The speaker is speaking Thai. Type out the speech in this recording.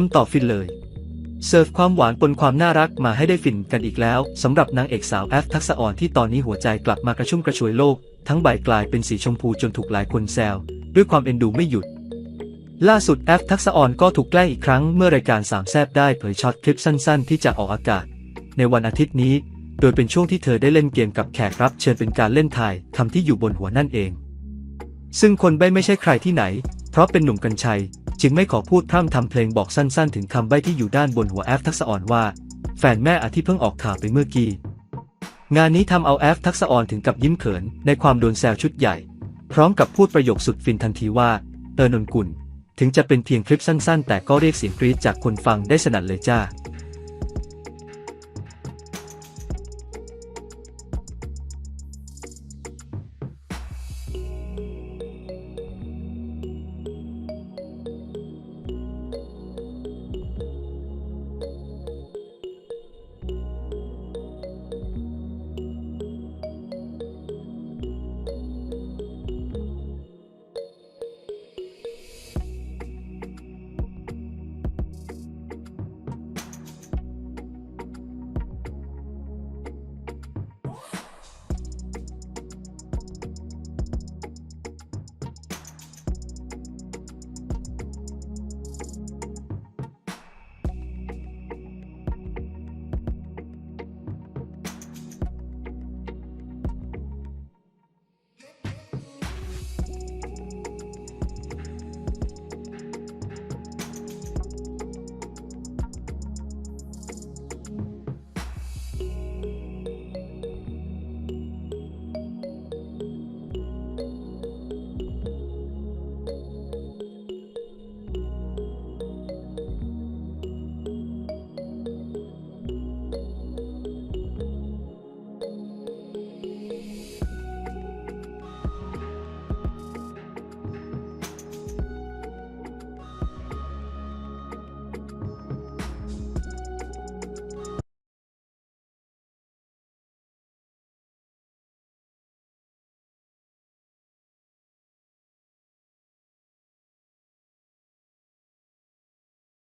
คำตอบฟินเลย เสิร์ฟความหวานปนความน่ารักมาให้ได้ฟินกันอีกแล้วสำหรับนางเอกสาวแอฟทักษะอ่อนที่ตอนนี้หัวใจกลับมากระชุ่มกระชวยโลก ทั้งใบกลายเป็นสีชมพูจนถูกหลายคนแซวด้วยความเอ็นดูไม่หยุด ล่าสุดแอฟทักษะอ่อนก็ถูกแกล้งอีกครั้งเมื่อรายการสามแซบได้เผยช็อตคลิปสั้น ๆ ที่จะออกอากาศ ในวันอาทิตย์นี้ โดยเป็นช่วงที่เธอได้เล่นเกมกับแขกรับ เชิญเป็นการเล่นทายคำที่อยู่บนหัวนั่นเอง ซึ่งคนใบ้ไม่ใช่ใครที่ไหน เพราะเป็นหนุ่มกัญชัย จึงไม่ขอพูดพร่ำทำเพลงบอกสั้น ๆ ถึงคำใบ้ที่อยู่ด้านบนหัวแอฟทักษะอ่อนว่า แฟนแม่อาทิเพิ่งออกข่าวไปเมื่อกี้ งานนี้ทำเอาแอฟทักษะอ่อนถึงกับยิ้มเขินในความโดนแซวชุดใหญ่ พร้อมกับพูดประโยคสุดฟินทันทีว่า เออนนกุล ถึงจะเป็นเพียงคลิปสั้น ๆ แต่ก็เรียกเสียงกรี๊ดจากคนฟังได้สนั่นเลยจ้า